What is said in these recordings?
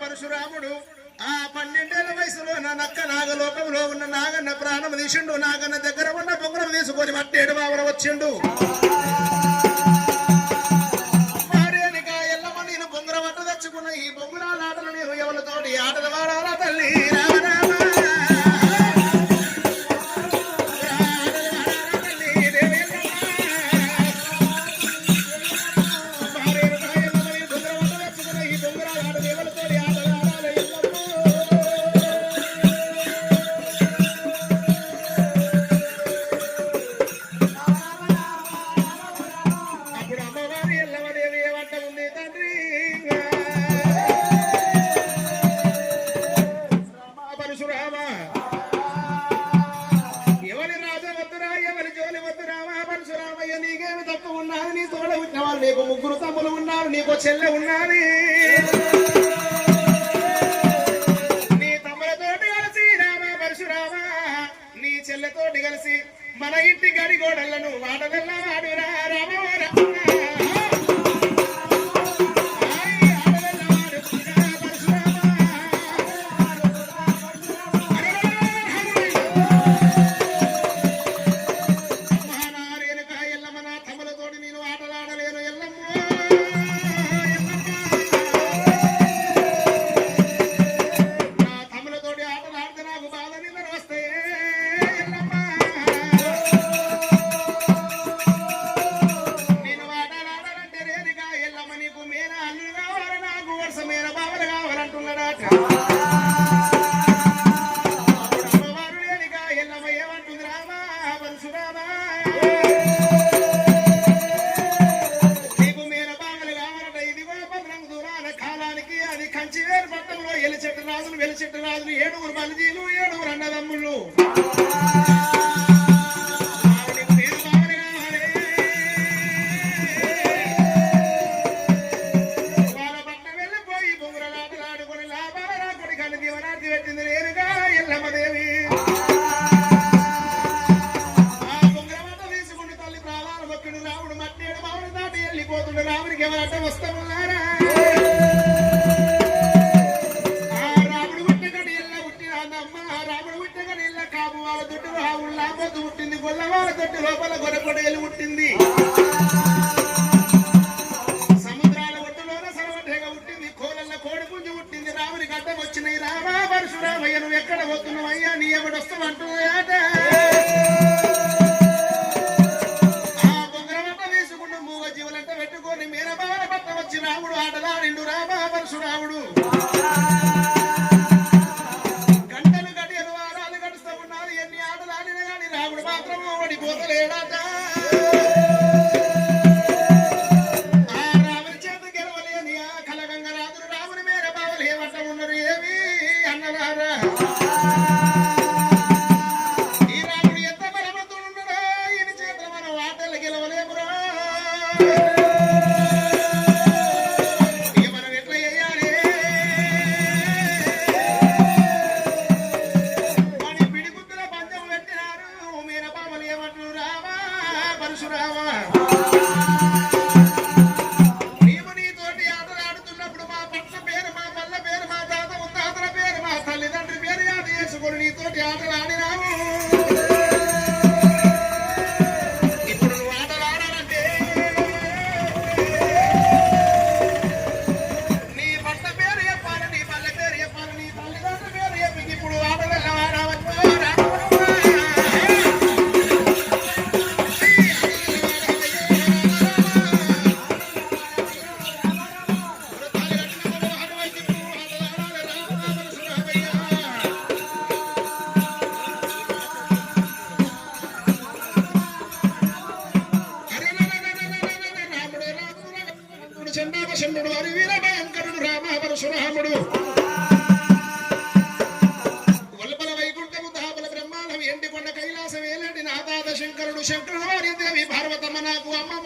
పరశురాముడు ఆ పన్నెండేళ్ళ వయసులో నక్క నాగలోకంలో ఉన్న నాగన్న ప్రాణం తీసిండు. నాగన్న దగ్గర ఉన్న పొంగరం తీసుకొని మట్టేడు బాబున వచ్చిండు.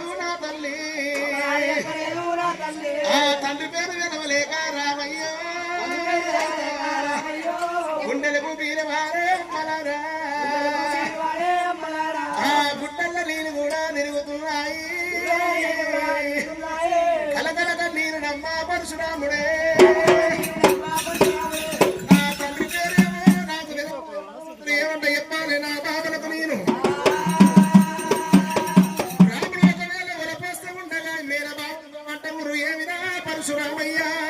ఎరువునా తల్లి. తండ్రి పేరు వినవలేక రామయ్యో గుండెలకు పీరవారే అమ్మలారా. గుట్టల్లో నీళ్ళు కూడా తిరుగుతున్నాయి కలకలక నీరు నమ్మ పరశురాముడే. sorawaya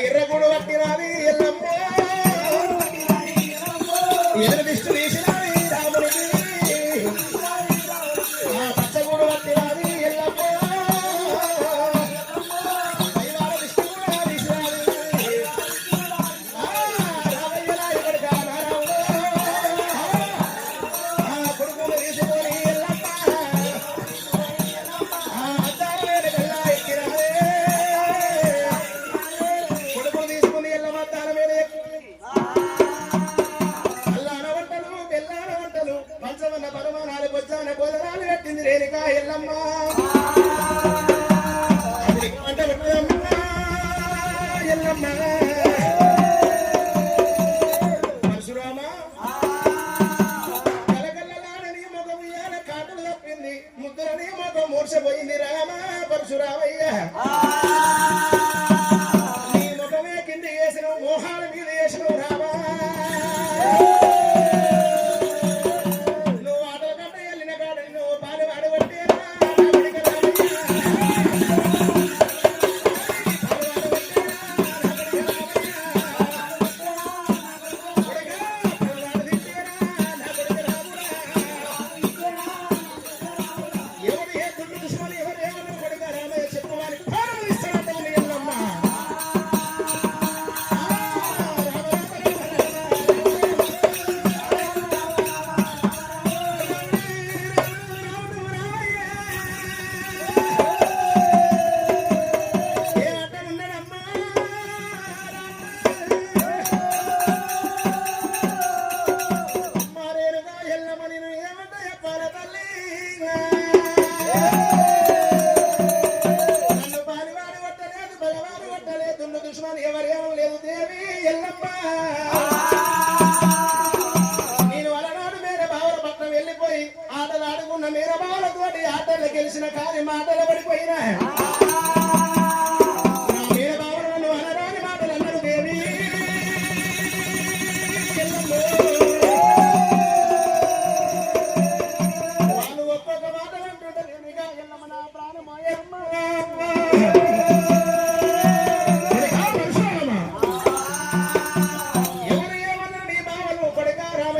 ఎర్రగూడ పట్టిరావి ఎల్లమ్మ.